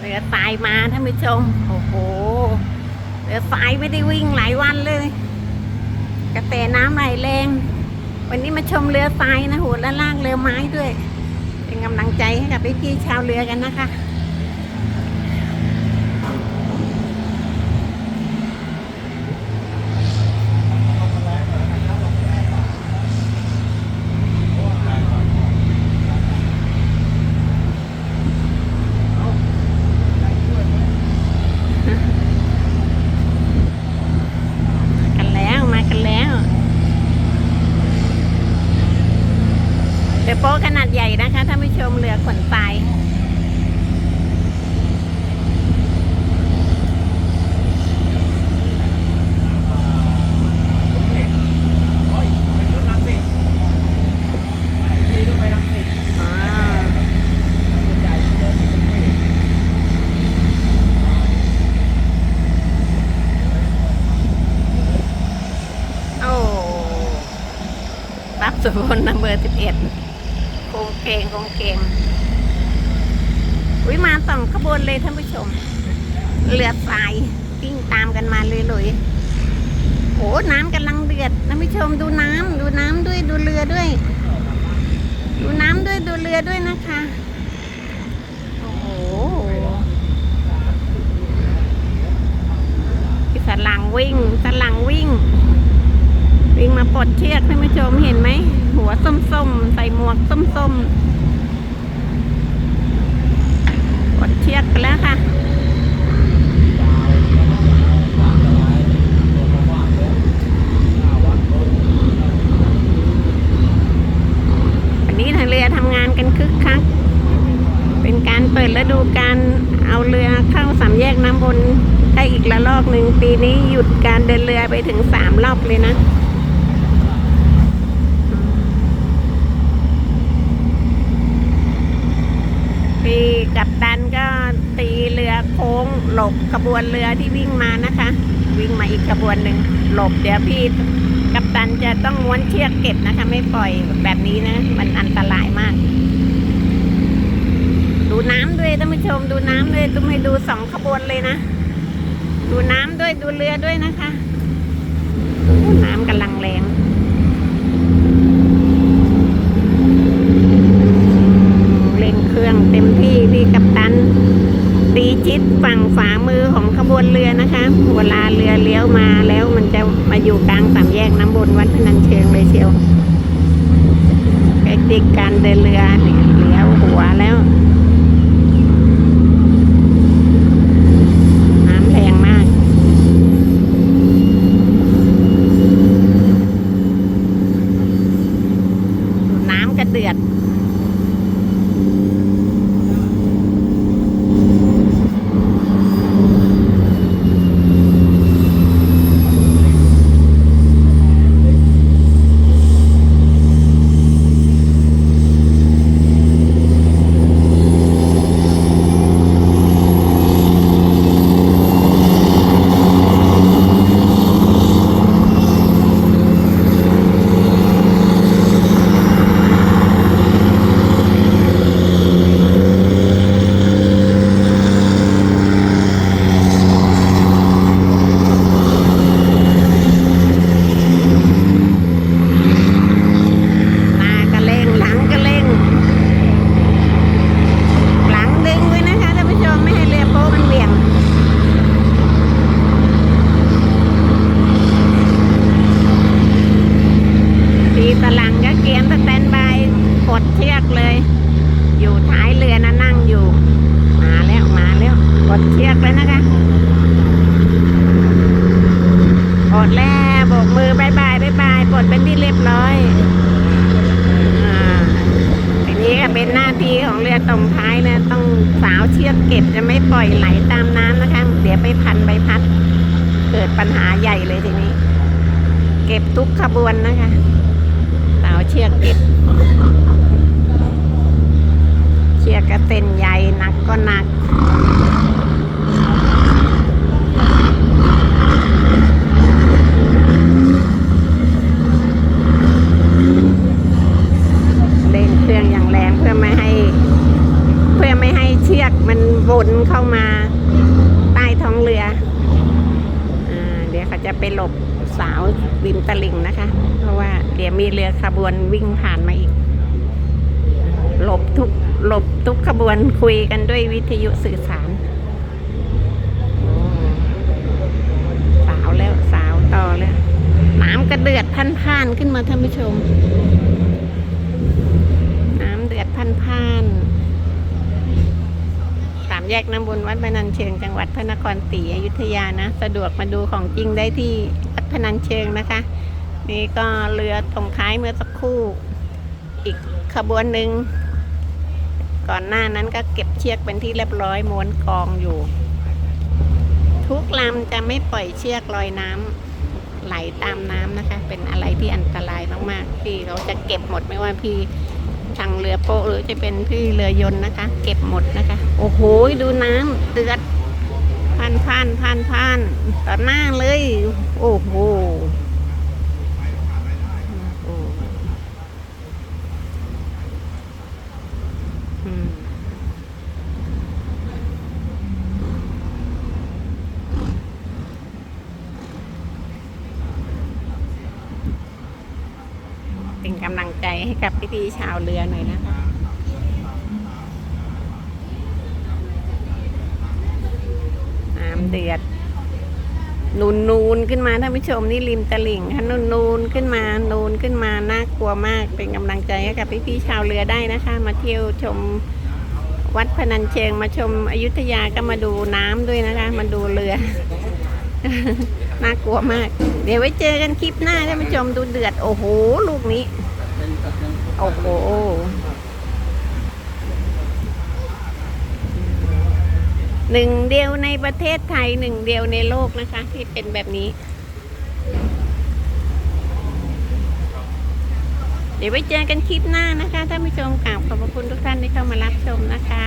เรือทรายมาท่านผู้ชม โอ้โห เรือทรายไม่ได้วิ่งหลายวันเลย กระแตน้ำไหลแรง วันนี้มาชมเรือทรายนะโหและล่างเรือไม้ด้วย เป็นกำลังใจให้กับพี่ๆชาวเรือกันนะคะ กันแล้วมากันแล้วเรือโป๊ขนาดใหญ่นะคะท่านผู้ชมเรือขนทรายสุพลนัมเบอร์สิบเอ็ด โคงเคงโคงเคงอุ้ยมาสองขบวนเลยท่านผู้ชมเรือทรายวิ่งตามกันมาเลยเลยโอ้น้ำกำลังเดือดท่านผู้ชมดูน้ำดูน้ำด้วยดูเรือด้วย ดูน้ำด้วยดูเรือด้วยนะคะโอ้โหสลังวิ่งสลังวิ่ง วิ่งมาปลดเชือกท่านผู้ชมเห็นไหม หัวส้มๆ ใส่หมวกส้มๆ ปลดเชือกไปแล้วค่ะวันนี้ทางเรือทำงานกันคึกคัก เป็นการเปิดฤดูการเอาเรือเข้าสามแยกน้ำบนได้อีกละลอกหนึ่งปีนี้หยุดการเดินเรือไปถึงสามรอบเลยนะ พี่กัปตันก็ตีเรือโค้งหลบขบวนเรือที่วิ่งมานะคะ วิ่งมาอีกขบวนหนึ่งหลบเดี๋ยวพี่กัปตันจะต้องม้วนเชือกเก็บนะคะ ไม่ปล่อยแบบนี้นะ มันอันตรายมาก ดูน้ำด้วยท่านผู้ชมดูน้ำด้วยตุ้มให้ดูสองขบวนเลยนะ ดูน้ำด้วยดูเรือด้วยนะคะโอ้น้ำกำลังแรง เร่ง เครื่องเต็มที่พี่กัปตัน ตีชิดฝั่งฝามือของขบวนเรือนะคะเวลาเรือเลี้ยวมาแล้วมันจะมาอยู่กลางสามแยกน้ำบนวัดพนัญเชิงเลยเชียวเทคนิคการเดินเรือเนี่ยเลี้ยวหัวแล้วน้ำแรงมากน้ำกระเดือด หน้าก็เร่งหลังก็เร่ง หลังดึงไว้นะคะท่านผู้ชมไม่ให้เรือโป๊มันเบี่ยง ทีตะลังก็เกียมสแตนบายกดเชือกเลย อยู่ท้ายเรือนะนั่งอยู่ มาแล้วมาแล้วกดเชือกเลยนะคะกดแล้วโบกมือบายบายบายบายกดเป็นที่เรียบร้อย อ่าทีนี้ก็เป็นหน้าที่ของเรือตรงท้ายนะต้องสาวเชือกเก็บจะไม่ปล่อยไหลตามน้ำนะคะ เดี๋ยวไปพันใบพัด เกิดปัญหาใหญ่เลยทีนี้ เก็บทุกขบวนนะคะ สาวเชือกเก็บ เชือกก็เต็นใหญ่หนักก็หนัก เร่งเครื่องอย่างแรงเพื่อไม่ให้ เพื่อไม่ให้เชือกมั นวนเข้ามาใต้ท้องเรืออ่าเดี๋ยวเขาจะไปหลบสาวริมตลิ่งนะคะ เพราะว่าเดี๋ยวมีเรือขบวนวิ่งผ่านมาอีก หลบทุกหลบทุกขบวนคุยกันด้วยวิทยุสื่อสารสาวแล้วสาวต่อแล้วน้ำกระเดือดพันพ่านขึ้นมาท่านผู้ชม น้ำเดือดพันพ่านๆสาม แยกน้ำบุญวัดพนัญเชิงจังหวัดพระนครศรีอยุธยานะ สะดวกมาดูของจริงได้ที่วัดพนัญเชิงนะคะ นี่ก็เรือตรงท้ายเมื่อสักครู่ อีกขบวนหนึ่งก่อนหน้านั้นก็เก็บเชือกเป็นที่เรียบร้อยม้วนกองอยู่ ทุกลำจะไม่ปล่อยเชือกลอยน้ำไหลตามน้ำนะคะ เป็นอะไรที่อันตรายมากๆพี่เขาจะเก็บหมดไม่ว่าพี่ ช่างเรือโป๊ะหรือจะเป็นพี่เรือยนต์นะคะ เก็บหมดนะคะ โอ้โหดูน้ำเดือดพันพันพันพันต่อหน้าเลย โอ้โหโอ้โหอืม เป็นกำลังใจให้กับพี่ๆชาวเรือหน่อยนะคะน้ำเดือด นูนนูนขึ้นมาท่านผู้ชมนี่ริมตลิ่งค่ะนูนนูนขึ้นมา นูนขึ้นมาน่ากลัวมาก เป็นกำลังใจให้กับพี่ๆชาวเรือได้นะคะ มาเที่ยวชมวัดพนัญเชิงมาชมอยุธยาก็มาดูน้ำด้วยนะคะ มาดูเรือ น่ากลัวมาก เดี๋ยวไว้เจอกันคลิปหน้าท่านผู้ชมดูเดือด โอ้โห ลูกนี้ โอ้โหหนึ่งเดียวในประเทศไทยหนึ่งเดียวในโลกนะคะ ที่เป็นแบบนี้ เดี๋ยวไว้เจอกันคลิปหน้านะคะท่านผู้ชมกราบขอบพระคุณทุกท่านที่เข้ามารับชมนะคะ